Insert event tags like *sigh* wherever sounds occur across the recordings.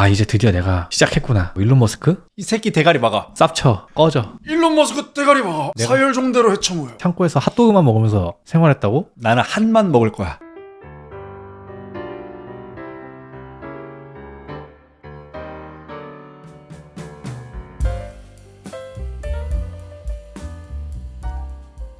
아 이제 드디어 내가 시작했구나 뭐 일론 머스크? 이 새끼 대가리 막아. 쌉쳐 꺼져 일론 머스크 대가리 봐. 내가- 사열 종대로 해쳐모여. 창고에서 핫도그만 먹으면서 생활했다고? 나는 한만 먹을 거야.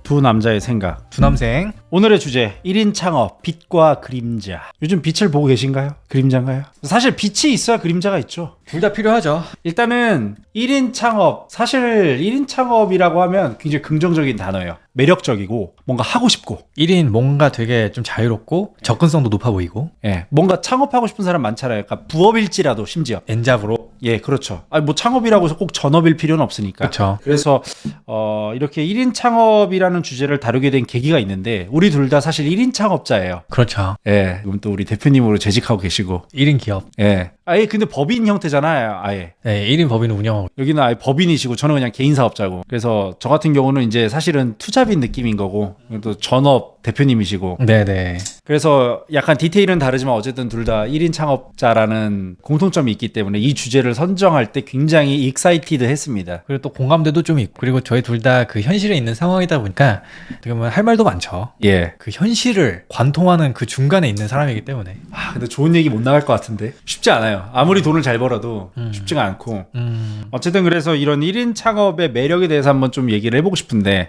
두 남자의 생각. 두 남생 오늘의 주제 1인 창업 빛과 그림자. 요즘 빛을 보고 계신가요? 그림자인가요? 사실 빛이 있어야 그림자가 있죠. 둘 다 필요하죠 일단은 1인 창업 사실 1인 창업이라고 하면 굉장히 긍정적인 단어예요. 매력적이고 뭔가 하고 싶고 1인 뭔가 되게 좀 자유롭고 접근성도 높아 보이고 예, 뭔가 창업하고 싶은 사람 많잖아요. 그러니까 부업일지라도 심지어 엔잡으로 예, 그렇죠. 아니 뭐 창업이라고 해서 꼭 전업일 필요는 없으니까. 그쵸 그래서 어, 이렇게 1인 창업이라는 주제를 다루게 된 계기가 있는데 우리 둘 다 사실 1인 창업자예요. 그렇죠 예, 그럼 또 우리 대표님으로 재직하고 계시고. 1인 기업 예. 아예 근데 법인 형태잖아요. 아예. 네, 1인 법인을 운영하고 여기는 아예 법인이시고 저는 그냥 개인 사업자고. 그래서 저 같은 경우는 이제 사실은 투잡인 느낌인 거고 또 전업 대표님이시고. 네네 그래서 약간 디테일은 다르지만 어쨌든 둘 다 1인 창업자라는 공통점이 있기 때문에 이 주제를 선정할 때 굉장히 익사이티드 했습니다. 그리고 또 공감대도 좀 있고 그리고 저희 둘 다 그 현실에 있는 상황이다 보니까 어떻게 보면 할 말도 많죠 예. 그 현실을 관통하는 그 중간에 있는 사람이기 때문에 아, 근데 좋은 얘기 못 나갈 것 같은데. 쉽지 않아요. 아무리 돈을 잘 벌어도 쉽지가 않고. 음 어쨌든 그래서 이런 1인 창업의 매력에 대해서 한번 좀 얘기를 해보고 싶은데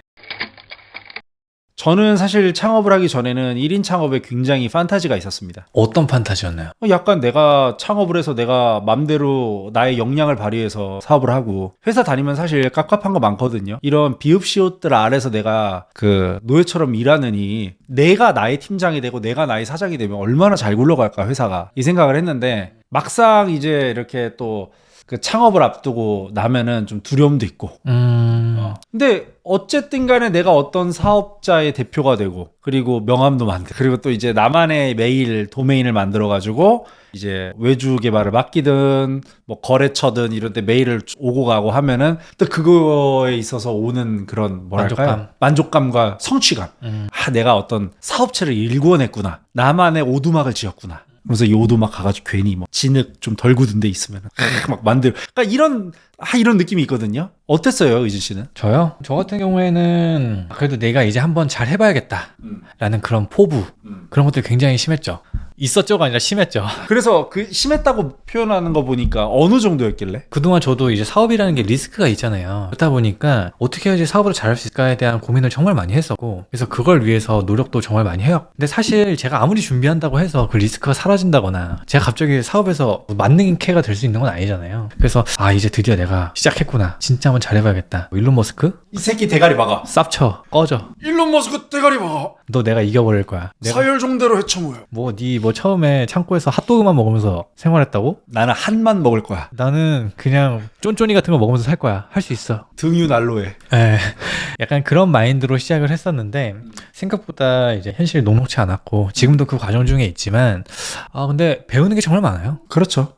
저는 사실 창업을 하기 전에는 1인 창업에 굉장히 판타지가 있었습니다. 어떤 판타지였나요? 어, 약간 내가 창업을 해서 내가 맘대로 나의 역량을 발휘해서 사업을 하고 회사 다니면 사실 깝깝한 거 많거든요. 이런 비읍시옷들 아래서 내가 그 노예처럼 일하느니 내가 나의 팀장이 되고 내가 나의 사장이 되면 얼마나 잘 굴러갈까 회사가 이 생각을 했는데 막상 이제 이렇게 또 그 창업을 앞두고 나면은 좀 두려움도 있고 음 근데 어쨌든 간에 내가 어떤 사업자의 대표가 되고 그리고 명함도 만들고 그리고 또 이제 나만의 메일 도메인을 만들어 가지고 이제 외주 개발을 맡기든 뭐 거래처든 이런 데 메일을 오고 가고 하면은 또 그거에 있어서 오는 그런 뭐랄까요? 만족감. 만족감과 성취감. 음. 아, 내가 어떤 사업체를 일궈냈구나. 나만의 오두막을 지었구나. 그래서 이 오두막 가가지고 괜히 뭐 진흙 좀 덜 굳은 데 있으면 막 만들. 그러니까 이런 아 이런 느낌이 있거든요. 어땠어요, 의진 씨는? 저요? 저 같은 경우에는 그래도 내가 이제 한번 잘 해봐야겠다 라는 그런 포부 음. 그런 것들이 굉장히 심했죠 있었죠가 아니라 심했죠 *laughs* 그래서 그 심했다고 표현하는 거 보니까 어느 정도였길래? 그동안 저도 이제 사업이라는 게 리스크가 있잖아요. 그렇다 보니까 어떻게 해야지 사업을 잘할 수 있을까에 대한 고민을 정말 많이 했었고, 그래서 그걸 위해서 노력도 정말 많이 해요. 근데 사실 제가 아무리 준비한다고 해서 그 리스크가 사라진다거나, 제가 갑자기 사업에서 만능캐가 될 수 있는 건 아니잖아요. 그래서 아 이제 드디어 내가 시작했구나. 진짜 한번 잘해봐야겠다. 뭐 일론 머스크? 이 새끼 대가리 막아. 쌉쳐 꺼져. 일론 머스크 대가리 봐. 너 내가 이겨버릴 거야. 내가 사열종대로 해쳐모여. 뭐 니 뭐 처음에 창고에서 핫도그만 먹으면서 생활했다고? 나는 한만 먹을 거야. 나는 그냥 쫀쫀이 같은 거 먹으면서 살 거야. 할 수 있어. 등유 난로에. 예. *laughs* 약간 그런 마인드로 시작을 했었는데 생각보다 이제 현실이 녹록치 않았고 지금도 그 과정 중에 있지만 아 근데 배우는 게 정말 많아요. 그렇죠.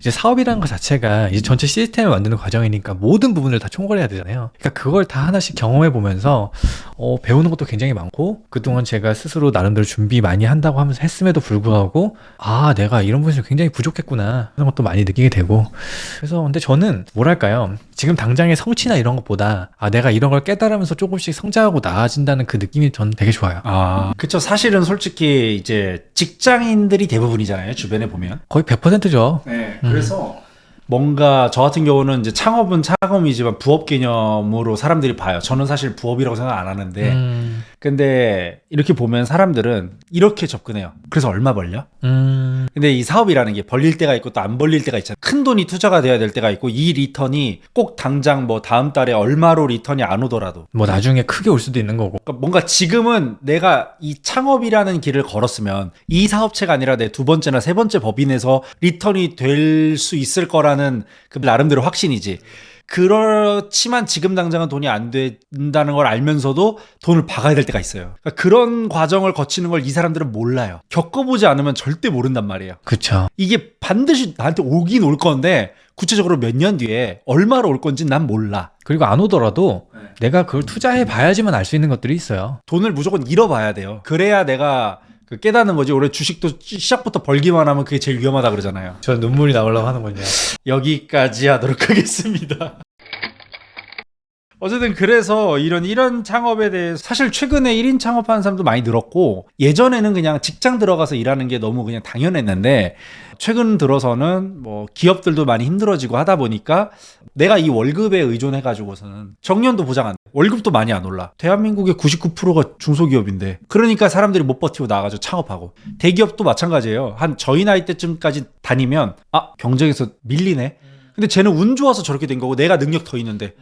이제 사업이라는 것 자체가 이제 전체 시스템을 만드는 과정이니까 모든 부분을 다 총괄해야 되잖아요. 그러니까 그걸 다 하나씩 경험해 보면서 어, 배우는 것도 굉장히 많고 그동안 제가 스스로 나름대로 준비 많이 한다고 하면서 했음에도 불구하고 아 내가 이런 부분에서 굉장히 부족했구나 그런 것도 많이 느끼게 되고 그래서 근데 저는 뭐랄까요 지금 당장의 성취나 이런 것보다 아 내가 이런 걸 깨달으면서 조금씩 성장하고 나아진다는 그 느낌이 저는 되게 좋아요. 아, 그쵸. 사실은 솔직히 이제 직장인들이 대부분이잖아요. 주변에 보면. 거의 100%죠. 네. 그래서 뭔가 저 같은 경우는 이제 창업은 창업이지만 부업 개념으로 사람들이 봐요. 저는 사실 부업이라고 생각 안 하는데. 음, 근데 이렇게 보면 사람들은 이렇게 접근해요. 그래서 얼마 벌려? 음, 근데 이 사업이라는 게 벌릴 때가 있고 또 안 벌릴 때가 있잖아요. 큰 돈이 투자가 돼야 될 때가 있고 이 리턴이 꼭 당장 뭐 다음 달에 얼마로 리턴이 안 오더라도 뭐 나중에 크게 올 수도 있는 거고. 그러니까 뭔가 지금은 내가 이 창업이라는 길을 걸었으면 이 사업체가 아니라 내 두 번째나 세 번째 법인에서 리턴이 될 수 있을 거라는 그 나름대로 확신이지. 그렇지만 지금 당장은 돈이 안 된다는 걸 알면서도 돈을 박아야 될 때가 있어요. 그러니까 그런 과정을 거치는 걸 이 사람들은 몰라요. 겪어보지 않으면 절대 모른단 말이에요. 그쵸. 이게 반드시 나한테 오긴 올 건데 구체적으로 몇 년 뒤에 얼마로 올 건지 난 몰라. 그리고 안 오더라도 내가 그걸 투자해 봐야지만 알 수 있는 것들이 있어요. 돈을 무조건 잃어봐야 돼요. 그래야 내가 그 깨닫는 거지. 원래 주식도 시작부터 벌기만 하면 그게 제일 위험하다 그러잖아요. 저 눈물이 나오려고 하는군요. 여기까지 하도록 하겠습니다. 어쨌든 그래서 이런 이런 창업에 대해서 사실 최근에 1인 창업하는 사람도 많이 늘었고 예전에는 그냥 직장 들어가서 일하는 게 너무 그냥 당연했는데 최근 들어서는 뭐 기업들도 많이 힘들어지고 하다 보니까 내가 이 월급에 의존해 가지고서는 정년도 보장 안 돼. 월급도 많이 안 올라. 대한민국의 99%가 중소기업인데 그러니까 사람들이 못 버티고 나가서 창업하고 대기업도 마찬가지예요. 한 저희 나이 때쯤까지 다니면 아 경쟁에서 밀리네. 근데 쟤는 운 좋아서 저렇게 된 거고 내가 능력 더 있는데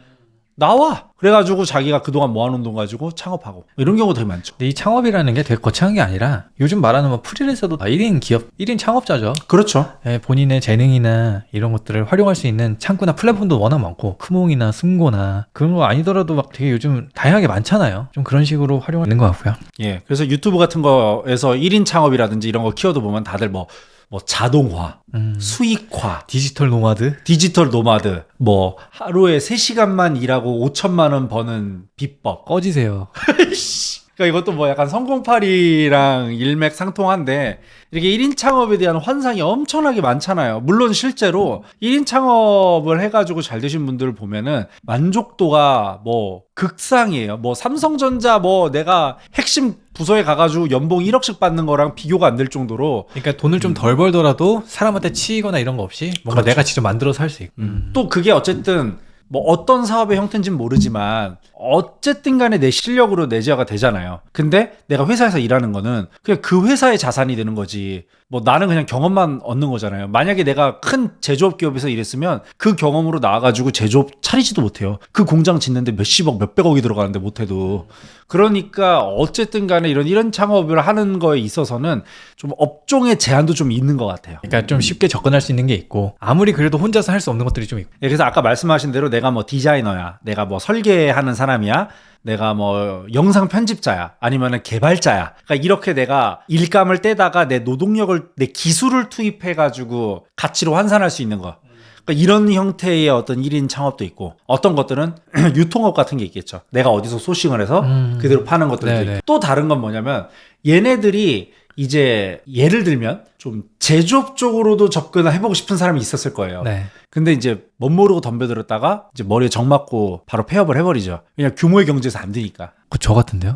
나와. 그래가지고 자기가 그동안 모아놓은 돈 가지고 창업하고 이런 경우 되게 많죠. 근데 이 창업이라는 게 되게 거창한 게 아니라 요즘 말하는 뭐 프리랜서도 다 1인 기업, 1인 창업자죠. 그렇죠. 예, 본인의 재능이나 이런 것들을 활용할 수 있는 창구나 플랫폼도 워낙 많고 크몽이나 승고나 그런 거 아니더라도 막 되게 요즘 다양하게 많잖아요. 좀 그런 식으로 활용하는 것 같고요. 예. 그래서 유튜브 같은 거에서 1인 창업이라든지 이런 거 키워드 보면 다들 뭐, 뭐 자동화, 음, 수익화, 디지털 노마드 디지털 노마드, 뭐 하루에 3시간만 일하고 5천만 원 버는 비법. 꺼지세요. *laughs* 그러니까 이것도 뭐 약간 성공팔이랑 일맥상통한데 이렇게 1인 창업에 대한 환상이 엄청나게 많잖아요. 물론 실제로 1인 창업을 해가지고 잘 되신 분들을 보면은 만족도가 뭐 극상이에요. 뭐 삼성전자 뭐 내가 핵심 부서에 가가지고 연봉 1억씩 받는 거랑 비교가 안 될 정도로 그러니까 돈을 좀 덜 벌더라도 사람한테 치이거나 이런 거 없이 뭔가 그렇죠. 내가 직접 만들어서 할 수 있고. 음. 또 그게 어쨌든 뭐 어떤 사업의 형태인지는 모르지만 어쨌든 간에 내 실력으로 내재화가 되잖아요. 근데 내가 회사에서 일하는 거는 그냥 그 회사의 자산이 되는 거지. 뭐 나는 그냥 경험만 얻는 거잖아요. 만약에 내가 큰 제조업 기업에서 일했으면 그 경험으로 나와가지고 제조업 차리지도 못해요. 그 공장 짓는데 몇십억, 몇백억이 들어가는데 못해도. 그러니까 어쨌든 간에 이런 이런 창업을 하는 거에 있어서는 좀 업종의 제한도 좀 있는 것 같아요. 그러니까 좀 쉽게 접근할 수 있는 게 있고 아무리 그래도 혼자서 할 수 없는 것들이 좀 있고. 예, 그래서 아까 말씀하신 대로 내가 뭐 디자이너야, 내가 뭐 설계하는 사람이야, 내가 뭐 영상 편집자야, 아니면은 개발자야. 그러니까 이렇게 내가 일감을 떼다가 내 노동력을, 내 기술을 투입해 가지고 가치로 환산할 수 있는 거. 그러니까 이런 형태의 어떤 1인 창업도 있고, 어떤 것들은 *clears throat* 유통업 같은 게 있겠죠. 내가 어디서 소싱을 해서 음. 그대로 파는 것들도 네네. 있고. 또 다른 건 뭐냐면, 얘네들이 이제 예를 들면 좀 제조업 쪽으로도 접근을 해보고 싶은 사람이 있었을 거예요. 네. 근데 이제 멋 모르고 덤벼들었다가 이제 머리에 정 맞고 바로 폐업을 해버리죠. 그냥 규모의 경제에서 안 되니까. 그 저 같은데요?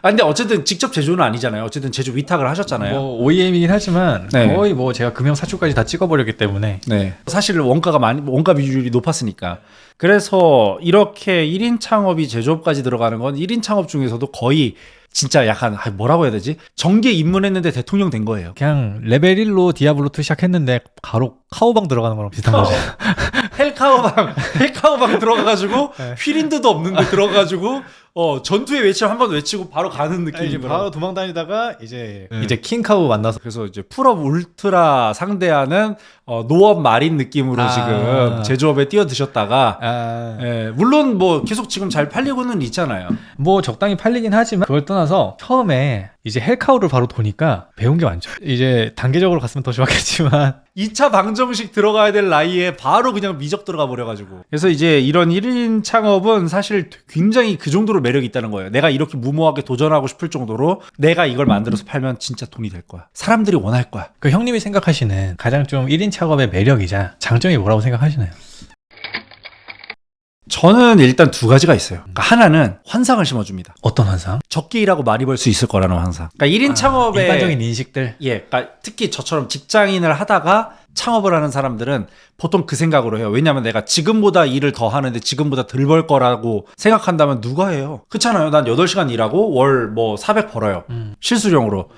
아 근데 어쨌든 직접 제조는 아니잖아요. 어쨌든 제조 위탁을 하셨잖아요. 뭐 OEM이긴 하지만 네. 거의 뭐 제가 금형 사출까지 다 찍어버렸기 때문에 네. 사실 원가가 많이 원가 비율이 높았으니까. 그래서 이렇게 1인 창업이 제조업까지 들어가는 건 1인 창업 중에서도 거의 진짜 약간 아, 뭐라고 해야 되지? 정계 입문했는데 대통령 된 거예요. 그냥 레벨 1로 디아블로2 시작했는데 바로 카오방 들어가는 거랑 비슷한 거죠. *laughs* 헬카오방 헬카오방 들어가가지고 *laughs* 네. 휠인드도 없는데 들어가가지고 어 전투의 외침 한 번 외치고 바로 가는 느낌으로. 도망 다니다가 이제 네. 이제 킹카우 만나서 그래서 이제 풀업 울트라 상대하는 어, 노업 마린 느낌으로 아. 지금 제조업에 뛰어드셨다가 아, 예, 물론 뭐 계속 지금 잘 팔리고는 있잖아요. 뭐 적당히 팔리긴 하지만 그걸 떠나서 처음에 이제 헬카우를 바로 도니까 배운 게 많죠. 이제 단계적으로 갔으면 더 좋았겠지만 *laughs* 2차 방정식 들어가야 될 나이에 바로 그냥 미적 들어가 버려가지고. 그래서 이제 이런 1인 창업은 사실 굉장히 그 정도로 매력이 있다는 거예요. 내가 이렇게 무모하게 도전하고 싶을 정도로 내가 이걸 만들어서 팔면 진짜 돈이 될 거야. 사람들이 원할 거야. 그 형님이 생각하시는 가장 좀 1인 작업의 매력이자 장점이 뭐라고 생각하시나요? 저는 일단 두 가지가 있어요. 그러니까 하나는 환상을 심어줍니다. 어떤 환상? 적게 일하고 많이 벌 수 있을 거라는 환상. 그러니까 1인 창업에 일반적인 인식들. 예, 그러니까 특히 저처럼 직장인을 하다가 창업을 하는 사람들은 보통 그 생각으로 해요. 왜냐하면 내가 지금보다 일을 더 하는데 지금보다 덜 벌 거라고 생각한다면 누가 해요? 그렇잖아요. 난 8시간 일하고 월 뭐 400 벌어요. 음. 실수령으로.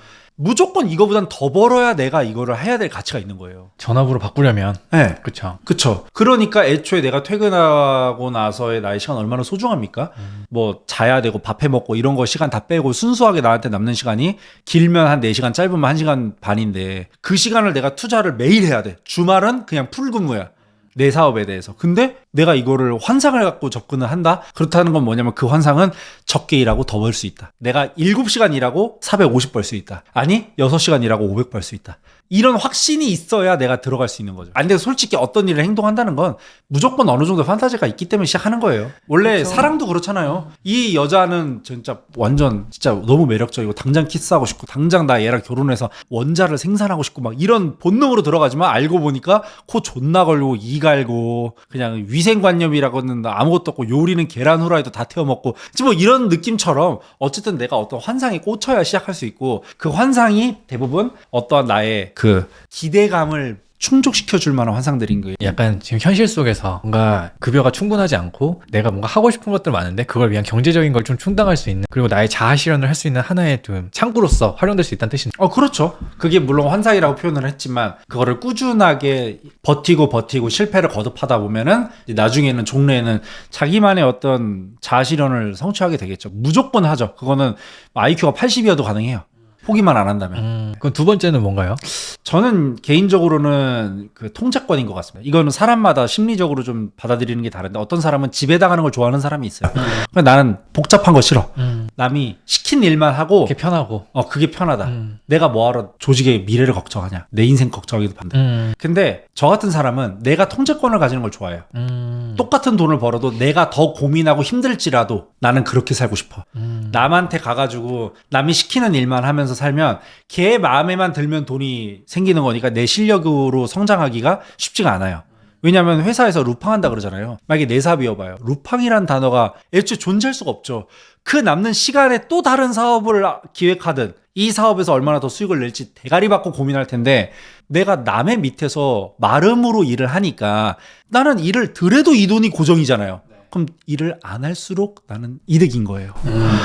무조건 이거보단 더 벌어야 내가 이거를 해야 될 가치가 있는 거예요. 전업으로 바꾸려면 네. 그쵸. 그쵸. 그러니까 애초에 내가 퇴근하고 나서의 나의 시간 얼마나 소중합니까? 뭐 자야 되고 밥해 먹고 이런 거 시간 다 빼고 순수하게 나한테 남는 시간이 길면 한 4시간 짧으면 1시간 반인데 그 시간을 내가 투자를 매일 해야 돼. 주말은 그냥 풀근무야. 내 사업에 대해서. 근데 내가 이거를 환상을 갖고 접근을 한다? 그렇다는 건 뭐냐면 그 환상은 적게 일하고 더 벌 수 있다. 내가 7시간 일하고 450 벌 수 있다. 아니, 6시간 일하고 500 벌 수 있다. 이런 확신이 있어야 내가 들어갈 수 있는 거죠. 안 근데 솔직히 어떤 일을 행동한다는 건 무조건 어느 정도 판타지가 있기 때문에 시작하는 거예요. 원래 사랑도 그렇잖아요. 이 여자는 진짜 완전 진짜 너무 매력적이고 당장 키스하고 싶고 당장 나 얘랑 결혼해서 원자를 생산하고 싶고 막 이런 본능으로 들어가지만 알고 보니까 코 존나 걸고 이 갈고 그냥 위생관념이라고는 아무것도 없고 요리는 계란 후라이도 다 태워 먹고 뭐 이런 느낌처럼 어쨌든 내가 어떤 환상에 꽂혀야 시작할 수 있고 그 환상이 대부분 어떠한 나의 그 기대감을 충족시켜 줄 만한 환상들인 거예요. 약간 지금 현실 속에서 뭔가 급여가 충분하지 않고 내가 뭔가 하고 싶은 것들 많은데 그걸 위한 경제적인 걸 좀 충당할 수 있는 그리고 나의 자아 실현을 할 수 있는 하나의 좀 창구로서 활용될 수 있다는 뜻입니다. 어, 그렇죠. 그게 물론 환상이라고 표현을 했지만, 그거를 꾸준하게 버티고 버티고 실패를 거듭하다 보면은, 이제 나중에는 종래에는 자기만의 어떤 자아 실현을 성취하게 되겠죠. 무조건 하죠. 그거는 IQ가 80이어도 가능해요. 포기만 안 한다면. 음, 그럼 두 번째는 뭔가요? 저는 개인적으로는 그 통제권인 것 같습니다. 이거는 사람마다 심리적으로 좀 받아들이는 게 다른데, 어떤 사람은 지배당하는 걸 좋아하는 사람이 있어요. 근데 나는 복잡한 거 싫어. 음, 남이 시킨 일만 하고, 그게 편하고. 어, 그게 편하다. 음, 내가 뭐하러 조직의 미래를 걱정하냐. 내 인생 걱정하기도 반대. 음, 근데 저 같은 사람은 내가 통제권을 가지는 걸 좋아해요. 음, 똑같은 돈을 벌어도 내가 더 고민하고 힘들지라도 나는 그렇게 살고 싶어. 음, 남한테 가가지고 남이 시키는 일만 하면서 살면 걔 마음에만 들면 돈이 생기는 거니까 내 실력으로 성장하기가 쉽지가 않아요. 왜냐하면 회사에서 루팡한다 그러잖아요. 만약에 내 사업이어봐요. 루팡이란 단어가 애초에 존재할 수가 없죠. 그 남는 시간에 또 다른 사업을 기획하든 이 사업에서 얼마나 더 수익을 낼지 대가리 받고 고민할 텐데 내가 남의 밑에서 마름으로 일을 하니까 나는 일을 들여도 이 돈이 고정이잖아요. 그럼 일을 안 할수록 나는 이득인 거예요.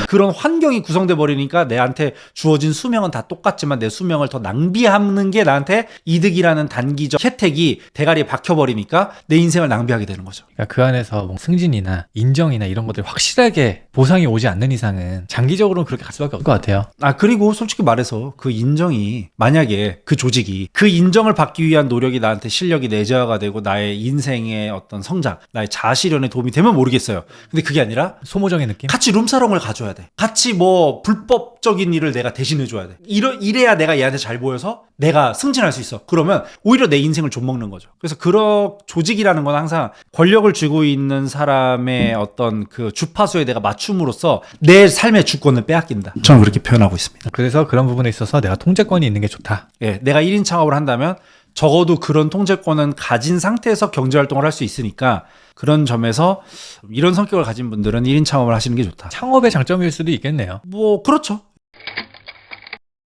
그런 환경이 구성돼 버리니까 내한테 주어진 수명은 다 똑같지만 내 수명을 더 낭비하는 게 나한테 이득이라는 단기적 혜택이 대가리에 박혀 버리니까 내 인생을 낭비하게 되는 거죠. 그러니까 그 안에서 뭐 승진이나 인정이나 이런 것들이 확실하게 보상이 오지 않는 이상은 장기적으로는 그렇게 갈 수밖에 없을 것 같아요. 아 그리고 솔직히 말해서 그 인정이 만약에 그 조직이 그 인정을 받기 위한 노력이 나한테 실력이 내재화가 되고 나의 인생의 어떤 성장, 나의 자아실현에 도움이 되면 모르겠어요. 근데 그게 아니라 소모적인 느낌? 같이 룸사롱을 가줘야 돼. 같이 뭐 불법적인 일을 내가 대신해줘야 돼. 이러, 이래야 내가 얘한테 잘 보여서 내가 승진할 수 있어. 그러면 오히려 내 인생을 좀먹는 거죠. 그래서 그런 조직이라는 건 항상 권력을 쥐고 있는 사람의 어떤 그 주파수에 내가 맞춤으로써 내 삶의 주권을 빼앗긴다. 저는 그렇게 표현하고 있습니다. 그래서 그런 부분에 있어서 내가 통제권이 있는 게 좋다. 예, 내가 1인 창업을 한다면 적어도 그런 통제권은 가진 상태에서 경제 활동을 할 수 있으니까 그런 점에서 이런 성격을 가진 분들은 1인 창업을 하시는 게 좋다. 창업의 장점일 수도 있겠네요. 뭐, 그렇죠.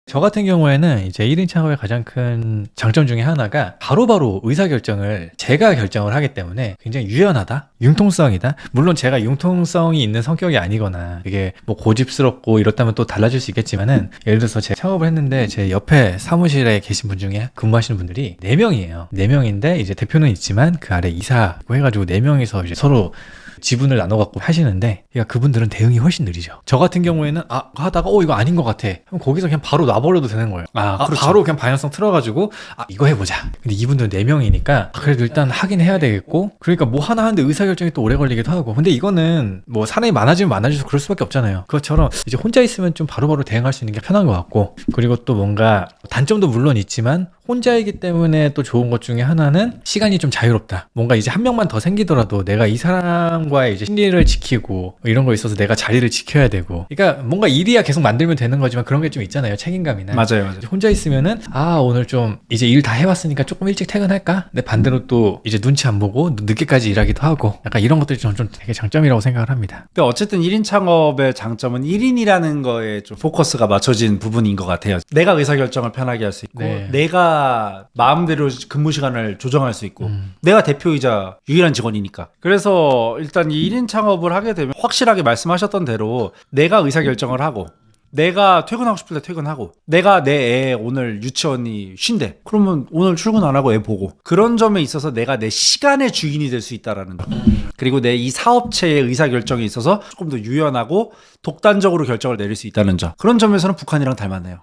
저 같은 경우에는 이제 1인 창업의 가장 큰 장점 중에 하나가 바로바로 의사결정을 제가 결정을 하기 때문에 굉장히 유연하다, 융통성이다. 물론 제가 융통성이 있는 성격이 아니거나 이게 뭐 고집스럽고 이렇다면 또 달라질 수 있겠지만은 예를 들어서 제가 창업을 했는데 제 옆에 사무실에 계신 분 중에 근무하시는 분들이 4명이에요. 4명인데 이제 대표는 있지만 그 아래 이사고 해가지고 4명이서 이제 서로 지분을 나눠 갖고 하시는데 그러니까 그분들은 대응이 훨씬 느리죠. 저 같은 경우에는 아 하다가 어 이거 아닌 것 같아. 그럼 거기서 그냥 바로 놔버려도 되는 거예요. 아, 아, 그렇죠. 바로 그냥 방향성 틀어가지고 아 이거 해보자. 근데 이분들은 네 명이니까 아, 그래도 일단 하긴 해야 되겠고 그러니까 뭐 하나 하는데 의사결정이 또 오래 걸리기도 하고 근데 이거는 뭐 사람이 많아지면 많아질수록 그럴 수밖에 없잖아요. 그것처럼 이제 혼자 있으면 좀 바로바로 대응할 수 있는 게 편한 것 같고 그리고 또 뭔가 단점도 물론 있지만 혼자이기 때문에 또 좋은 것 중에 하나는 시간이 좀 자유롭다. 뭔가 이제 한 명만 더 생기더라도 내가 이 사람 과의 이제 심리를 지키고 뭐 이런 거 있어서 내가 자리를 지켜야 되고. 그러니까 뭔가 일이야 계속 만들면 되는 거지만 그런 게 좀 있잖아요. 책임감이나. 맞아요, 맞아요. 혼자 있으면은 아 오늘 좀 이제 일 다 해왔으니까 조금 일찍 퇴근할까? 근데 반대로 또 이제 눈치 안 보고 늦게까지 일하기도 하고 약간 이런 것들이 좀, 좀 되게 장점이라고 생각을 합니다. 근데 어쨌든 1인 창업의 장점은 1인이라는 거에 좀 포커스가 맞춰진 부분인 것 같아요. 내가 의사결정을 편하게 할 수 있고, 네. 내가 마음대로 근무 시간을 조정할 수 있고, 음. 내가 대표이자 유일한 직원이니까. 그래서 일단 이 1인 창업을 하게 되면 확실하게 말씀하셨던 대로 내가 의사결정을 하고, 내가 퇴근하고 싶을 때 퇴근하고 내가 내 애 오늘 유치원이 쉰대. 그러면 오늘 출근 안 하고 애 보고. 그런 점에 있어서 내가 내 시간의 주인이 될 수 있다라는 점 그리고 내 이 사업체의 의사결정에 있어서 조금 더 유연하고 독단적으로 결정을 내릴 수 있다는 점. 그런 점에서는 북한이랑 닮았네요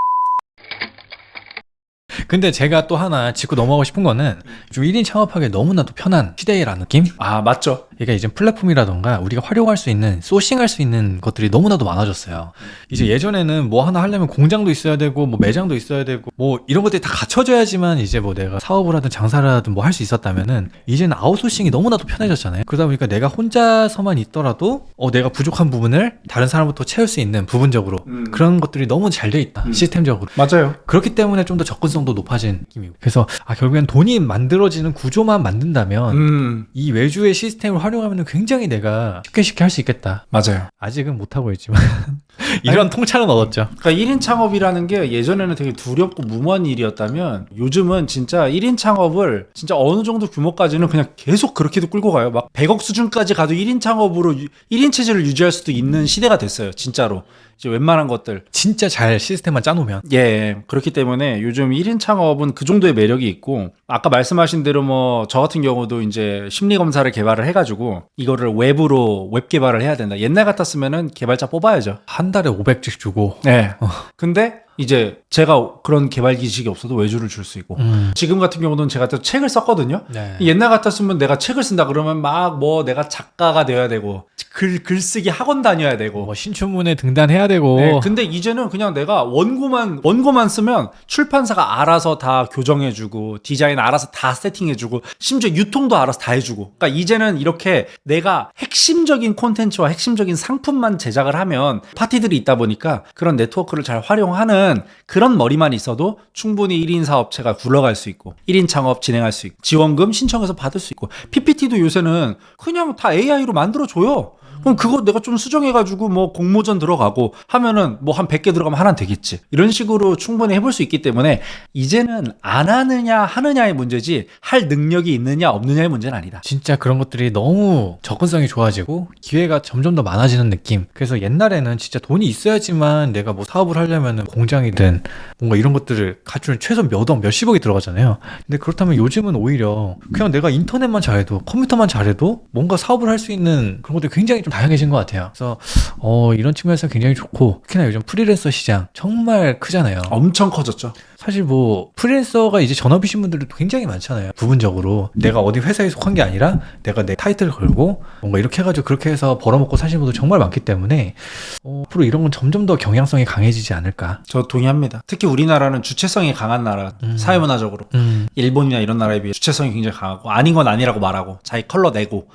근데 제가 또 하나 짚고 넘어가고 싶은 거는 좀 1인 창업하기 너무나도 편한 시대라는 느낌? 아 맞죠. 그러니까 이제 플랫폼이라던가 우리가 활용할 수 있는 소싱할 수 있는 것들이 너무나도 많아졌어요. 이제 예전에는 뭐 하나 하려면 공장도 있어야 되고 뭐 매장도 있어야 되고 뭐 이런 것들이 다 갖춰져야지만 이제 뭐 내가 사업을 하든 장사를 하든 뭐 할 수 있었다면은 이제는 아웃소싱이 너무나도 편해졌잖아요. 그러다 보니까 내가 혼자서만 있더라도 어 내가 부족한 부분을 다른 사람부터 채울 수 있는 부분적으로 음. 그런 것들이 너무 잘 돼 있다. 음. 시스템적으로. 맞아요. 그렇기 때문에 좀 더 접근성 도 높아진 느낌이고. 그래서 아 결국엔 돈이 만들어지는 구조만 만든다면 음 이 외주의 시스템을 활용하면 굉장히 내가 쉽게 쉽게 할 수 있겠다. 맞아요. 아직은 못하고 있지만 *laughs* 이런 통찰은 얻었죠. 그러니까 1인 창업이라는 게 예전에는 되게 두렵고 무모한 일이었다면 요즘은 진짜 1인 창업을 진짜 어느 정도 규모까지는 그냥 계속 그렇게도 끌고 가요. 막 100억 수준까지 가도 1인 창업으로 유- 1인 체제를 유지할 수도 있는 시대가 됐어요. 진짜로. 이제 웬만한 것들. 진짜 잘 시스템만 짜놓으면 예, 그렇기 때문에 요즘 1인 창업은 그 정도의 매력이 있고, 아까 말씀하신 대로 뭐, 저 같은 경우도 이제 심리 검사를 개발을 해가지고, 이거를 웹으로 웹 개발을 해야 된다. 옛날 같았으면은 개발자 뽑아야죠. 한 달에 500씩 주고 네. 근데 이제 제가 그런 개발 기식이 없어도 외주를 줄 수 있고, 음. 지금 같은 경우는 제가 또 책을 썼거든요. 네. 옛날 같았으면 내가 책을 쓴다 그러면 막 뭐 내가 작가가 되어야 되고, 글, 글쓰기 학원 다녀야 되고, 뭐 신춘문예 등단해야 되고 네, 근데 이제는 그냥 내가 원고만 원고만 쓰면 출판사가 알아서 다 교정해주고 디자인 알아서 다 세팅해주고 심지어 유통도 알아서 다 해주고. 그러니까 이제는 이렇게 내가 핵심적인 콘텐츠와 핵심적인 상품만 제작을 하면 파티들이 있다 보니까 그런 네트워크를 잘 활용하는 그런 머리만 있어도 충분히 1인 사업체가 굴러갈 수 있고 1인 창업 진행할 수 있고 지원금 신청해서 받을 수 있고 PPT도 요새는 그냥 다 AI로 만들어 줘요. 그럼 그거 내가 좀 수정해가지고 뭐 공모전 들어가고 하면은 뭐 한 100개 들어가면 하나는 되겠지. 이런 식으로 충분히 해볼 수 있기 때문에 이제는 안 하느냐 하느냐의 문제지 할 능력이 있느냐 없느냐의 문제는 아니다. 진짜 그런 것들이 너무 접근성이 좋아지고 기회가 점점 더 많아지는 느낌. 그래서 옛날에는 진짜 돈이 있어야지만 내가 뭐 사업을 하려면 공장이든 뭔가 이런 것들을 갖추는 최소 몇 억, 몇십억이 들어가잖아요. 근데 그렇다면 요즘은 오히려 그냥 내가 인터넷만 잘해도 컴퓨터만 잘해도 뭔가 사업을 할 수 있는 그런 것들이 굉장히 좀 다양해진 것 같아요. 그래서 어, 이런 측면에서 굉장히 좋고 특히나 요즘 프리랜서 시장 정말 크잖아요. 엄청 커졌죠. 사실 뭐 프리랜서가 이제 전업이신 분들도 굉장히 많잖아요. 부분적으로 내가 어디 회사에 속한 게 아니라 내가 내 타이틀을 걸고 뭔가 이렇게 해가지고 그렇게 해서 벌어먹고 사시는 분들 정말 많기 때문에 어, 앞으로 이런 건 점점 더 경향성이 강해지지 않을까. 저 동의합니다. 특히 우리나라는 주체성이 강한 나라, 음. 사회문화적으로. 음, 일본이나 이런 나라에 비해 주체성이 굉장히 강하고 아닌 건 아니라고 말하고 자기 컬러 내고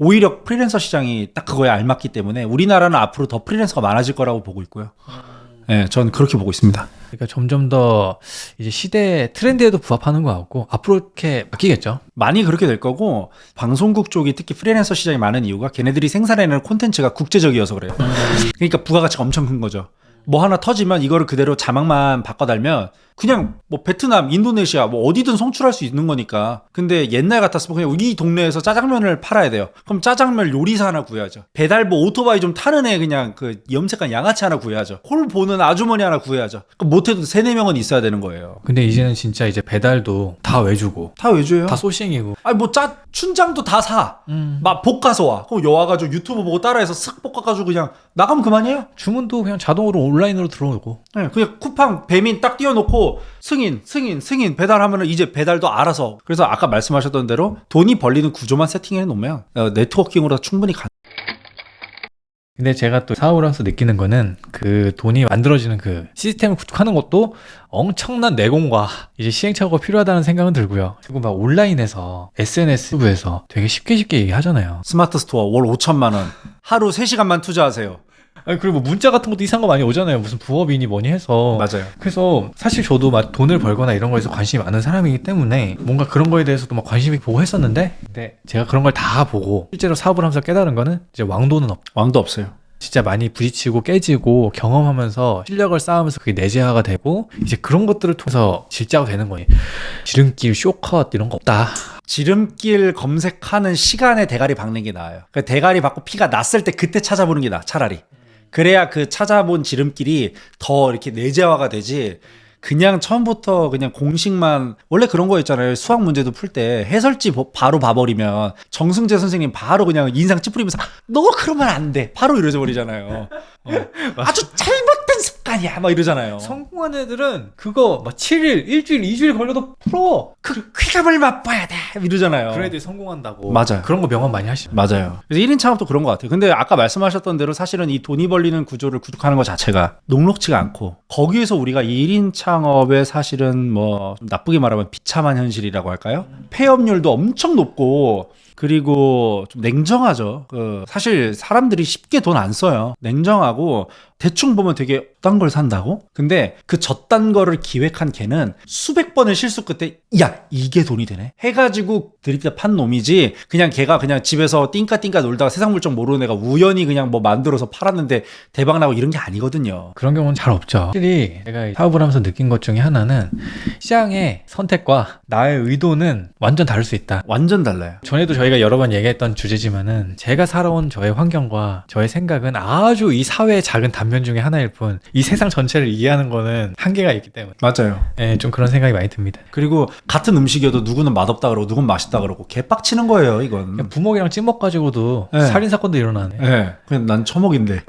오히려 프리랜서 시장이 딱 그거에 알맞기 때문에 우리나라는 앞으로 더 프리랜서가 많아질 거라고 보고 있고요. 네, 전 그렇게 보고 있습니다. 그러니까 점점 더 이제 시대 트렌드에도 부합하는 것 같고 앞으로 이렇게 바뀌겠죠. 많이 그렇게 될 거고 방송국 쪽이 특히 프리랜서 시장이 많은 이유가 걔네들이 생산해내는 콘텐츠가 국제적이어서 그래요. 그러니까 부가가치가 엄청 큰 거죠. 뭐 하나 터지면 이거를 그대로 자막만 바꿔 달면 그냥 뭐 베트남, 인도네시아 뭐 어디든 송출할 수 있는 거니까. 근데 옛날 같았으면 그냥 이 동네에서 짜장면을 팔아야 돼요. 그럼 짜장면 요리사 하나 구해야죠. 배달 뭐 오토바이 좀 타는 애 그냥 그 염색한 양아치 하나 구해야죠. 홀 보는 아주머니 하나 구해야죠. 못해도 세네 명은 있어야 되는 거예요. 근데 이제는 진짜 이제 배달도 다 외주고 다 외주예요. 다 소싱이고. 아니 뭐 짜 춘장도 다 사. 음. 막 볶아서 와. 그럼 여와가지고 유튜브 보고 따라해서 쓱 볶아가지고 그냥 나가면 그만이에요. 주문도 그냥 자동으로 온라인으로 들어오고. 네, 그냥 쿠팡 배민 딱 띄워놓고 승인, 승인, 승인 배달하면은 이제 배달도 알아서. 그래서 아까 말씀하셨던 대로 돈이 벌리는 구조만 세팅해 놓으면 어, 네트워킹으로 충분히 가. 근데 제가 또 사업을 하면서 느끼는 거는 그 돈이 만들어지는 그 시스템을 구축하는 것도 엄청난 내공과 이제 시행착오가 필요하다는 생각은 들고요. 그리고 막 온라인에서 SNS부에서 되게 쉽게 쉽게 얘기하잖아요. 스마트 스토어 월 5천만 원. 하루 3시간만 투자하세요. 아니, 그리고 뭐 문자 같은 것도 이상한 거 많이 오잖아요. 무슨 부업이니 뭐니 해서. 맞아요. 그래서 사실 저도 막 돈을 벌거나 이런 거에서 관심이 많은 사람이기 때문에 뭔가 그런 거에 대해서도 막 관심 있게 보고 했었는데 근데 제가 그런 걸 다 보고 실제로 사업을 하면서 깨달은 거는 이제 왕도는 없 왕도 없어요. 진짜 많이 부딪히고 깨지고 경험하면서 실력을 쌓으면서 그게 내재화가 되고 이제 그런 것들을 통해서 질자가 되는 거예요. 지름길, 쇼컷 이런 거 없다. 지름길 검색하는 시간에 대가리 박는 게 나아요. 그 대가리 박고 피가 났을 때 그때 찾아보는 게 나아, 차라리. 그래야 그 찾아본 지름길이 더 이렇게 내재화가 되지. 그냥 처음부터 그냥 공식만 원래 그런 거 있잖아요. 수학 문제도 풀 때 해설지 보- 바로 봐버리면 정승재 선생님 바로 그냥 인상 찌푸리면서 너 그러면 안 돼. 바로 이러져 버리잖아요. 어. *laughs* 아주 잘못 습관이야 막 이러잖아요. 성공한 애들은 그거 막 7일, 일주일, 2주일 걸려도 풀어. 그 쾌감을 맛봐야 돼 이러잖아요. 그런 애들이 성공한다고. 맞아요. 그런 거 명언 많이 하시죠. 맞아요. 그래서 1인 창업도 그런 것 같아요. 근데 아까 말씀하셨던 대로 사실은 이 돈이 벌리는 구조를 구축하는 것 자체가 녹록지가 않고 거기에서 우리가 1인 창업의 사실은 뭐좀 나쁘게 말하면 비참한 현실이라고 할까요? 폐업률도 엄청 높고 그리고 좀 냉정하죠. 그 사실 사람들이 쉽게 돈 안 써요. 냉정하고 대충 보면 되게 딴 걸 산다고? 근데 그 저딴 거를 기획한 걔는 수백 번의 실수 끝에 야 이게 돈이 되네 해가지고 드립다 판 놈이지 그냥 걔가 그냥 집에서 띵까띵까 놀다가 세상 물정 모르는 애가 우연히 그냥 뭐 만들어서 팔았는데 대박 나고 이런 게 아니거든요. 그런 경우는 잘 없죠. 확실히 제가 사업을 하면서 느낀 것 중에 하나는 시장의 선택과 나의 의도는 완전 다를 수 있다. 완전 달라요. 전에도 저희 가 여러 번 얘기했던 주제지만은 제가 살아온 저의 환경과 저의 생각은 아주 이 사회의 작은 단면 중에 하나일 뿐 이 세상 전체를 이해하는 거는 한계가 있기 때문에 맞아요. 예, 좀 그런 생각이 많이 듭니다. 그리고 같은 음식이어도 누구는 맛없다 그러고 누구는 맛있다 그러고 개빡치는 거예요 이건. 그냥 부먹이랑 찍먹 가지고도 네. 살인 사건도 일어나네. 예, 그냥 난 처먹인데.